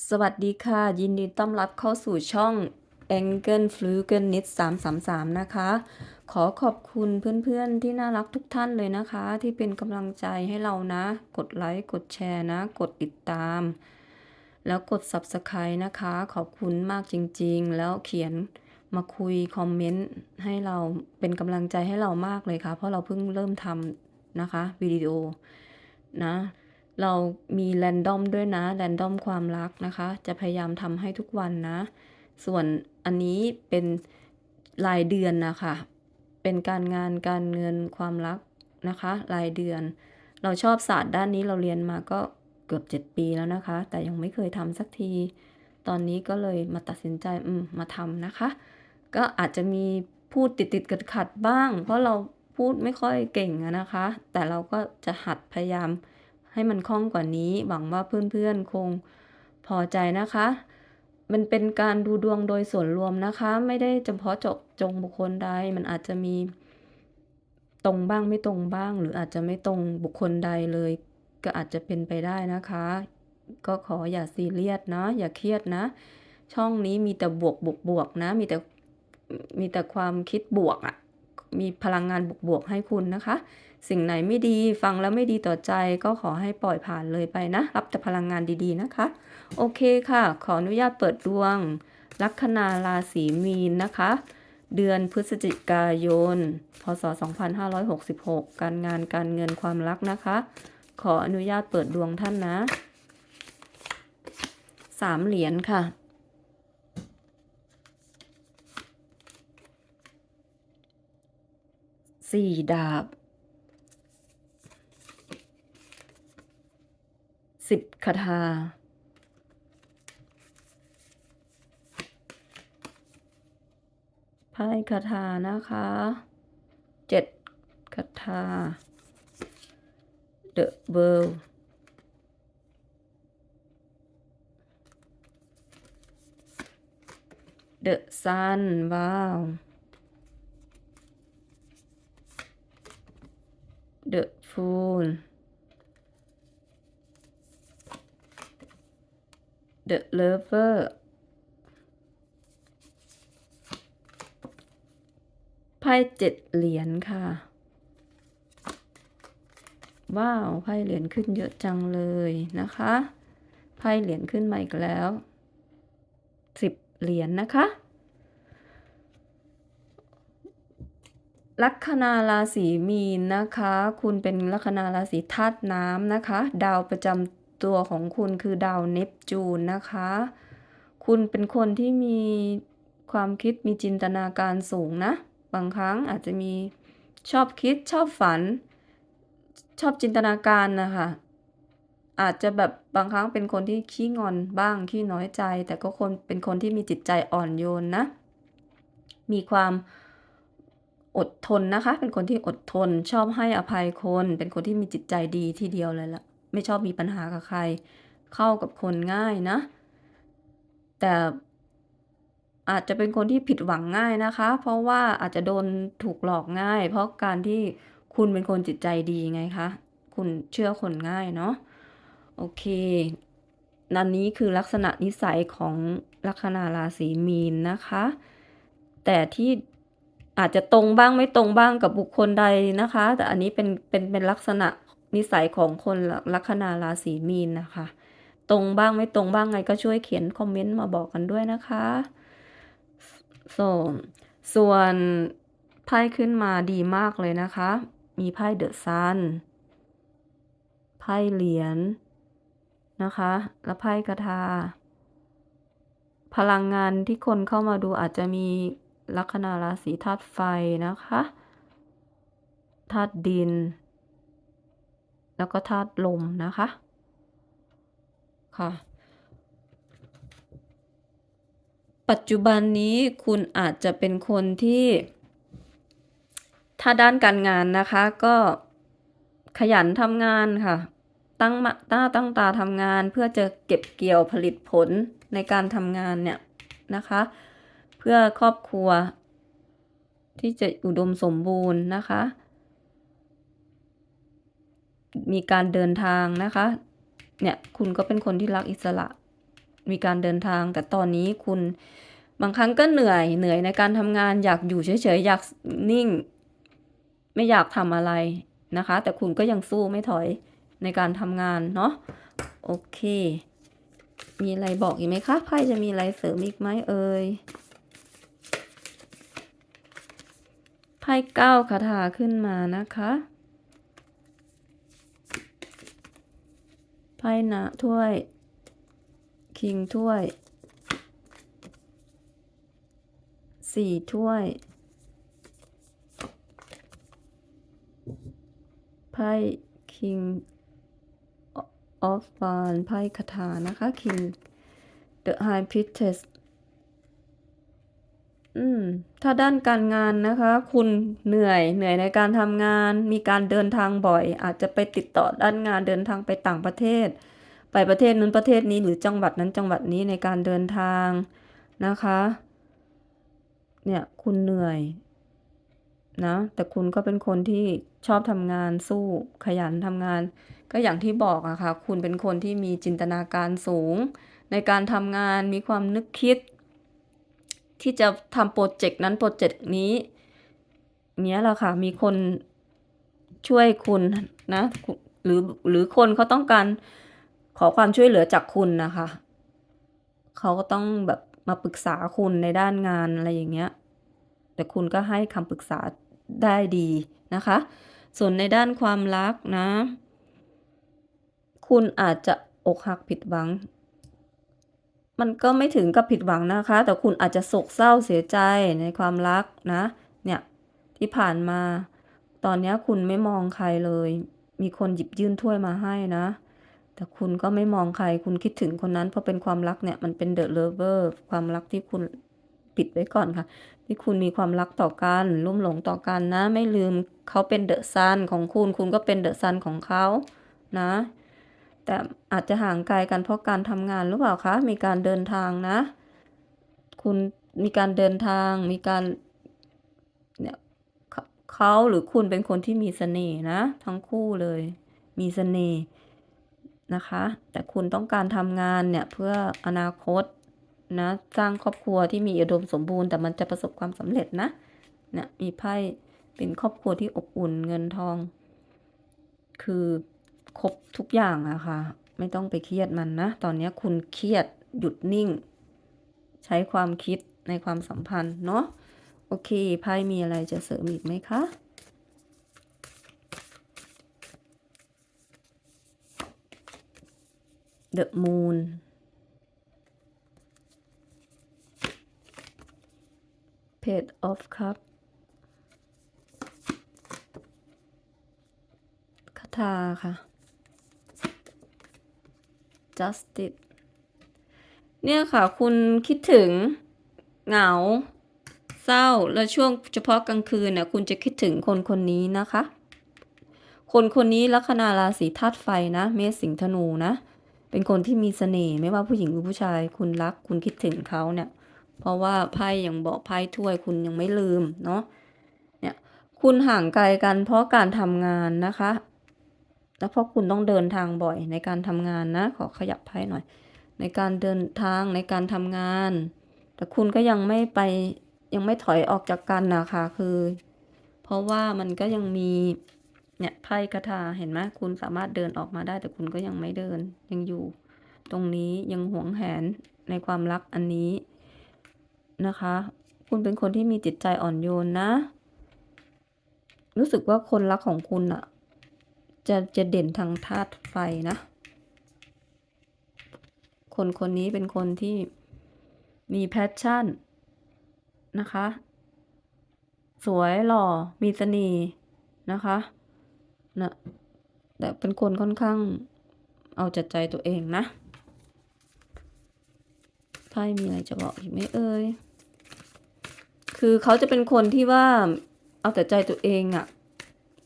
สวัสดีค่ะ ยินดีต้อนรับเข้าสู่ช่อง Engel f l u g e n n i t 333 นะคะ ขอขอบคุณเพื่อนๆที่น่ารักทุกท่านเลยนะคะ ที่เป็นกำลังใจให้เรานะ กดไลค์กดแชร์นะ กดติดตาม แล้วกด Subscribe นะคะ ขอบคุณมากจริงๆ แล้วเขียนมาคุยคอมเมนต์ให้เราเป็นกำลังใจให้เรามากเลยค่ะ เพราะเราเพิ่งเริ่มทำนะคะวิดีโอนะ เรามีแรนดอมด้วยนะแรนดอมความรักนะคะ จะพยายามทำให้ทุกวันนะ ส่วนอันนี้เป็นรายเดือนนะคะ เป็นการงานการเงินความรักนะคะ รายเดือน เราชอบศาสตร์ด้านนี้เราเรียนมาก็เกือบ 7 ปีแล้วนะคะ แต่ยังไม่เคยทำสักที ตอนนี้ก็เลยมาตัดสินใจอืมมาทำนะคะ ก็อาจจะมีพูดติดติดขัดขัดบ้าง เพราะเราพูดไม่ค่อยเก่งนะคะ แต่เราก็จะหัดพยายาม ให้มันคล่องกว่านี้ หวังว่าเพื่อนๆคงพอใจนะคะ มันเป็นการดูดวงโดยส่วนรวมนะคะ ไม่ได้เฉพาะเจาะจงบุคคลใด มันอาจจะมีตรงบ้างไม่ตรงบ้าง หรืออาจจะไม่ตรงบุคคลใดเลย ก็อาจจะเป็นไปได้นะคะ ก็ขออย่าซีเรียสนะ อย่าเครียดนะ ช่องนี้มีแต่บวกบวกบวกนะ มีแต่มีแต่ความคิดบวกอะ่ะ มีพลังงานบวกบวกให้คุณนะคะ สิ่งไหนไม่ดีฟังแล้วไม่ดีต่อใจก็ขอให้ปล่อยผ่านเลยไปนะ รับแต่พลังงานดีๆนะคะ โอเคค่ะ ขออนุญาตเปิดดวง ลัคนาราศีมีนนะคะ เดือนพฤศจิกายน พศ 2566 การงานการเงินความรักนะคะ ขออนุญาตเปิดดวงท่านนะสามเหรียญค่ะ สี่ดาบสิบคาถาไพ่คาถานะคะเจ็ดคาถา The World The Sun ว้าว The Fool The Lover ไพ่เจ็ดเหรียญค่ะ ว้าว ไพ่เหรียญขึ้นเยอะจังเลยนะคะ ไพ่เหรียญขึ้นมาอีกแล้วสิบเหรียญนะคะ ลัคนาราศีมีนนะคะ คุณเป็นลัคนาราศีธาตุน้ำนะคะ ดาวประจำตัวของคุณคือดาวเนปจูนนะคะ คุณเป็นคนที่มีความคิดมีจินตนาการสูงนะ บางครั้งอาจจะมีชอบคิดชอบฝัน ชอบจินตนาการนะคะอาจจะแบบบางครั้งเป็นคนที่ขี้งอนบ้างขี้น้อยใจ แต่ก็คนเป็นคนที่มีจิตใจอ่อนโยนนะ มีความ อดทนนะคะ เป็นคนที่อดทน ชอบให้อภัยคน เป็นคนที่มีจิตใจดีทีเดียวเลยล่ะ ไม่ชอบมีปัญหากับใคร เข้ากับคนง่ายนะ แต่อาจจะเป็นคนที่ผิดหวังง่ายนะคะ เพราะว่าอาจจะโดนถูกหลอกง่าย เพราะการที่คุณเป็นคนจิตใจดีไงคะ คุณเชื่อคนง่ายเนาะ โอเคนันนี้คือลักษณะนิสัยของลัคนาราศีมีนนะคะ แต่ที่ อาจจะตรงบ้างไม่ตรงบ้างกับบุคคลใดนะคะ แต่อันนี้เป็นเป็นเป็นลักษณะนิสัยของคนลัคนาราศีมีนนะคะ ตรงบ้างไม่ตรงบ้างไงก็ช่วยเขียนคอมเมนต์มาบอกกันด้วยนะคะส่วนส่วนไพ่ขึ้นมาดีมากเลยนะคะ มีไพ่เดอะซันไพ่เหรียญนะคะ และไพ่กระทา พลังงานที่คนเข้ามาดูอาจจะมี ลัคนาราศีธาตุไฟนะคะธาตุดิน แล้วก็ธาตุลมนะคะ ค่ะ ปัจจุบันนี้คุณอาจจะเป็นคนที่ ถ้าด้านการงานนะคะก็ขยันทำงานค่ะ ตั้งมาตั้งตั้งตาทำงานเพื่อจะเก็บเกี่ยวผลิตผลในการทำงานเนี่ยนะคะ เพื่อครอบครัว ที่จะอุดมสมบูรณ์นะคะ มีการเดินทางนะคะ เนี่ยคุณก็เป็นคนที่รักอิสระ มีการเดินทาง แต่ตอนนี้คุณบางครั้งก็เหนื่อยเหนื่อยในการทำงานอยากอยู่เฉยๆ อยากนิ่ง ไม่อยากทำอะไรนะคะ แต่คุณก็ยังสู้ไม่ถอยในการทำงานเนาะโอเค มีอะไรบอกอีกไหมคะไพ่จะมีอะไรเสริมอีกไหมเอ่ย ไพ่เก้าคาถาขึ้นมานะคะ ไพ่นะถ้วย คิงถ้วย สี่ถ้วย ไพ่คิงออฟฟานไพ่คาถานะคะ คิง The High Priestess อืม ถ้าด้านการงานนะคะ คุณเหนื่อยเหนื่อยในการทำงาน มีการเดินทางบ่อย อาจจะไปติดต่อด้านงานเดินทางไปต่างประเทศ ไปประเทศนู้นประเทศนี้หรือจังหวัดนั้นจังหวัดนี้ในการเดินทางนะคะ เนี่ยคุณเหนื่อยนะแต่คุณก็เป็นคนที่ชอบทำงานสู้ขยันทำงาน ก็อย่างที่บอกอะค่ะ คุณเป็นคนที่มีจินตนาการสูง ในการทำงานมีความนึกคิด ที่จะทำพรเจกต์นั้นพรเจกต์นี้เงี้ยแหละค่ะ มีคนช่วยคุณนะ หรือหรือคนเขาต้องการขอความช่วยเหลือจากคุณนะคะ เขาก็ต้องแบบมาปรึกษาคุณในด้านงานอะไรอย่างเงี้ย แต่คุณก็ให้คำปรึกษาได้ดีนะคะ ส่วนในด้านความรักนะ คุณอาจจะอกหักผิดหวัง มันก็ไม่ถึงกับผิดหวังนะคะ แต่คุณอาจจะโศกเศร้าเสียใจในความรักนะ เนี่ยที่ผ่านมา ตอนนี้คุณไม่มองใครเลย มีคนหยิบยื่นถ้วยมาให้นะ แต่คุณก็ไม่มองใคร คุณคิดถึงคนนั้นเพราะเป็นความรักเนี่ยมันเป็น The Lover ความรักที่คุณปิดไว้ก่อนค่ะ ที่คุณมีความรักต่อกันลุ่มหลงต่อกันนะ ไม่ลืมเขาเป็น The Sun ของคุณ คุณก็เป็น The Sun ของเขานะ แต่อาจจะห่างไกลกันเพราะการทำงานหรือเปล่าคะ มีการเดินทางนะ คุณมีการเดินทาง มีการเนี่ยเขาหรือคุณเป็นคนที่มีเสน่ห์นะ ทั้งคู่เลย มีเสน่ห์นะคะ แต่คุณต้องการทำงานเนี่ยเพื่ออนาคตนะ สร้างครอบครัวที่มีอุดมสมบูรณ์แต่มันจะประสบความสำเร็จนะ เนี่ยมีไพ่เป็นครอบครัวที่อบอุ่นเงินทอง คือ ครบทุกอย่างอะค่ะไม่ต้องไปเครียดมันนะ ตอนนี้คุณเครียดหยุดนิ่ง ใช้ความคิดในความสัมพันธ์เนาะโอเคไพ่มีอะไรจะเสริมอีกไหมคะ? The Moon 'Page of Cups คาถาค่ะ Justice เนี่ยค่ะคุณคิดถึงเหงา เศร้าแล้วช่วงเฉพาะกลางคืนน่ะคุณจะคิดถึงคนคนนี้นะคะ คนคนนี้ลัคนาราศีธาตุไฟนะ เมษสิงห์ธนูนะ เป็นคนที่มีเสน่ห์ไม่ว่าผู้หญิงหรือผู้ชาย คุณรักคุณคิดถึงเขาเนี่ย เพราะว่าไพ่ยังบอกไพ่ถ้วยคุณยังไม่ลืมเนาะเนี่ยคุณห่างไกลกันเพราะการทำงานนะคะ แล้วเพราะคุณต้องเดินทางบ่อยในการทำงานนะ ขอขยับไพ่หน่อย ในการเดินทางในการทำงาน แต่คุณก็ยังไม่ไปยังไม่ถอยออกจากกันนะคะคือ เพราะว่ามันก็ยังมีเนี่ยไพ่คาถาเห็นไหมคุณสามารถเดินออกมาได้ แต่คุณก็ยังไม่เดินยังอยู่ ตรงนี้ยังหวงแหนในความรักอันนี้นะคะ คุณเป็นคนที่มีจิตใจอ่อนโยนนะ รู้สึกว่าคนรักของคุณน่ะ จะจะเด่นทางธาตุไฟนะ คนคนนี้เป็นคนที่มี passion นะคะ สวยหล่อมีเสน่ห์นะคะน่ะแต่เป็นคนค่อนข้างเอาแต่ใจตัวเองนะไพ่มีอะไรจะบอกอีกไหมเอ่ย?คือเขาจะเป็นคนที่ว่าเอาแต่ใจตัวเองอะ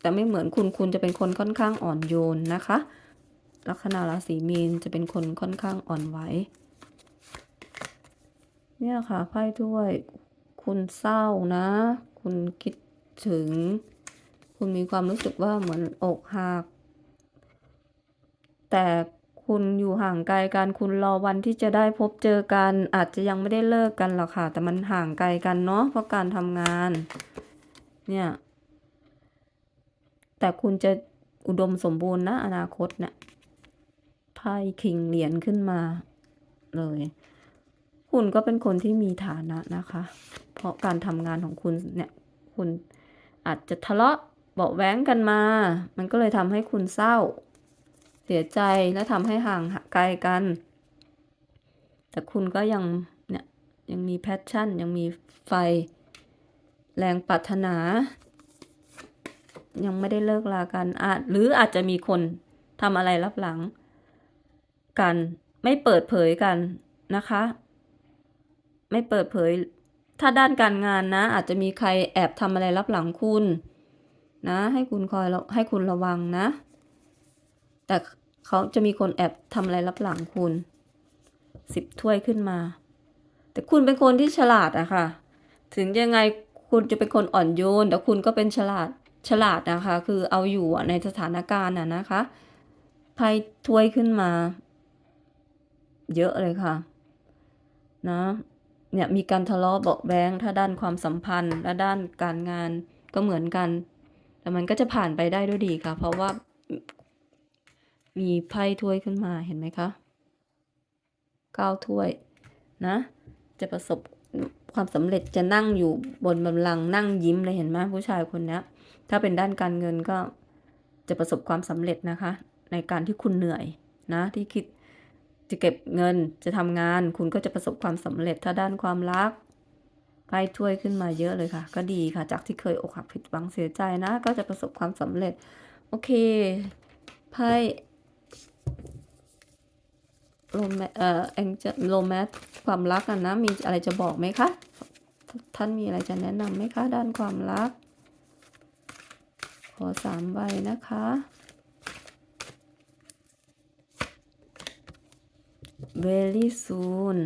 แต่ไม่เหมือนคุณคุณจะเป็นคนค่อนข้างอ่อนโยนนะคะ ลัคนาราศีมีนจะเป็นคนค่อนข้างอ่อนไหวเนี่ยค่ะไพ่ถ้วย คุณเศร้านะ คุณคิดถึง คุณมีความรู้สึกว่าเหมือนอกหัก แต่คคุณอยู่ห่างไกลกัน คุณรอวันที่จะได้พบเจอกัน อาจจะยังไม่ได้เลิกกันหรอกค่ะ แต่มันห่างไกลกันเนาะเพราะการทำงาน เนี่ย แต่คุณจะอุดมสมบูรณ์นะอนาคตเนี่ยไพ่คิงเหรียญขึ้นมาเลย คุณก็เป็นคนที่มีฐานะนะคะ เพราะการทำงานของคุณเนี่ย คุณอาจจะทะเลาะเบาะแว้งกันมา มันก็เลยทำให้คุณเศร้า เสียใจและทำให้ห่างไกลกัน แต่คุณก็ยังเนี่ยยังมีแพชชั่น ยังมีไฟ แรงปรารถนา ยังไม่ได้เลิกลากันอาจหรืออาจจะมีคนทำอะไรลับหลัง กัน ไม่เปิดเผยกันนะคะ ไม่เปิดเผย ถ้าด้านการงานนะ อาจจะมีใครแอบทำอะไรลับหลังคุณ นะ ให้คุณคอยให้คุณระวังนะ แต่เขาจะมีคนแอบทำอะไรลับหลังคุณสิบถ้วยขึ้นมา แต่คุณเป็นคนที่ฉลาดอะค่ะ ถึงยังไงคุณจะเป็นคนอ่อนโยนแต่คุณก็เป็นฉลาด ฉลาดนะคะ คือเอาอยู่ในสถานการณ์อะนะคะไพ่ถ้วยขึ้นมา เยอะเลยค่ะ นะเนี่ยมีการทะเลาะเบาะแว้งถ้าด้านความสัมพันธ์ และด้านการงานก็เหมือนกัน แต่มันก็จะผ่านไปได้ด้วยดีค่ะ เพราะว่ามีไพ่ถ้วยขึ้นมาเห็นไหมคะเก้าถ้วยนะ จะประสบความสำเร็จจะนั่งอยู่บนบัลลังก์นั่งยิ้มเลยเห็นไหมผู้ชายคนนี้ ถ้าเป็นด้านการเงินก็จะประสบความสำเร็จนะคะ ในการที่คุณเหนื่อยนะที่คิดจะเก็บเงินจะทำงาน คุณก็จะประสบความสำเร็จถ้าด้านความรักไพ่ถ้วยขึ้นมาเยอะเลยค่ะ ก็ดีค่ะ จากที่เคยอกหักผิดหวังเสียใจนะ ก็จะประสบความสำเร็จ โอเคไพ่โรแมเอ่อแองเจโรแมสความรักอะนะ มีอะไรจะบอกไหมคะ ท่านมีอะไรจะแนะนำไหมคะ ด้านความรัก ขอสามใบนะคะ very soon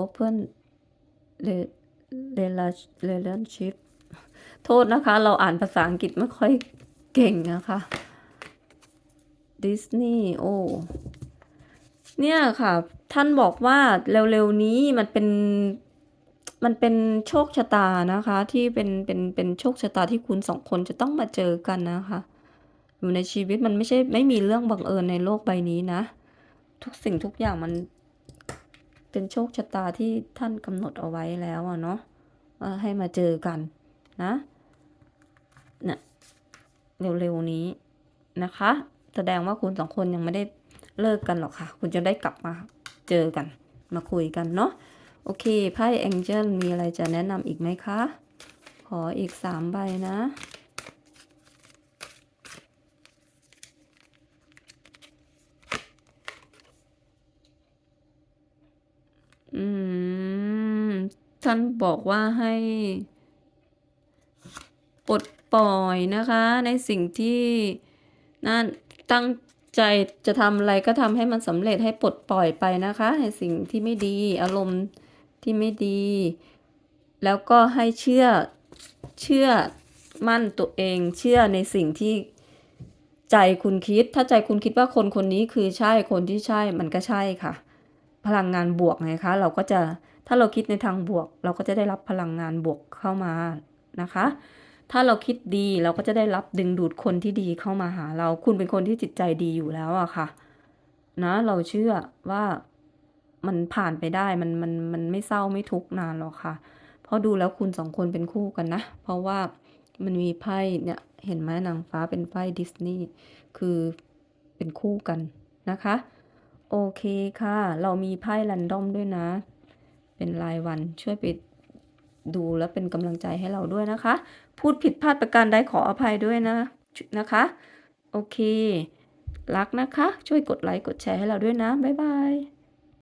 open relationship โทษนะคะ เราอ่านภาษาอังกฤษไม่ค่อยเก่งนะคะดิสนีย์โอ้เนี่ยค่ะ ท่านบอกว่าเร็วๆนี้มันเป็น มันเป็นโชคชะตานะคะ ที่เป็นเป็นเป็นโชคชะตาที่คุณสองคนจะต้องมาเจอกันนะคะ อยู่ในชีวิตมันไม่ใช่ไม่มีเรื่องบังเอิญในโลกใบนี้นะ ทุกสิ่งทุกอย่างมันเป็นโชคชะตาที่ท่านกำหนดเอาไว้แล้วอะเนาะให้มาเจอกันนะเนี่ยเร็วๆนี้นะคะ แสดงว่าคุณสองคนยังไม่ได้เลิกกันหรอกค่ะ คุณจะได้กลับมาเจอกัน มาคุยกันเนาะ โอเคไพ่แองเจิลมีอะไรจะแนะนำอีกไหมคะ ขออีกสามใบนะ อืม ท่านบอกว่าให้ปลดปล่อยนะคะ ในสิ่งที่นั่นตั้งใจจะทำอะไรก็ทำให้มันสำเร็จให้ปลดปล่อยไปนะคะ ในสิ่งที่ไม่ดีอารมณ์ ที่ไม่ดี แล้วก็ให้เชื่อเชื่อมั่นตัวเองเชื่อในสิ่งที่ใจคุณคิด ถ้าใจคุณคิดว่าคนคนนี้คือใช่คนที่ใช่มันก็ใช่ค่ะ พลังงานบวกไงคะ เราก็จะถ้าเราคิดในทางบวก เราก็จะได้รับพลังงานบวกเข้ามานะคะ ถ้าเราคิดดีเราก็จะได้รับดึงดูดคนที่ดีเข้ามาหาเรา คุณเป็นคนที่จิตใจดีอยู่แล้วอะค่ะ นะ เราเชื่อว่า มันผ่านไปได้มันมันมันไม่เศร้าไม่ทุกข์นานหรอกค่ะ เพราะดูแล้วคุณสองคนเป็นคู่กันนะ เพราะว่ามันมีไพ่เนี่ยเห็นไหมนางฟ้าเป็นไพ่ดิสนีย์คือเป็นคู่กันนะคะ โอเคค่ะ เรามีไพ่แรนดอมด้วยนะ เป็นรายวันช่วยไปดูแล้วเป็นกำลังใจให้เราด้วยนะคะ พูดผิดพลาดประการใดขออภัยด้วยนะนะคะ โอเค รักนะคะ ช่วยกดไลค์กดแชร์ให้เราด้วยนะ บ๊ายบาย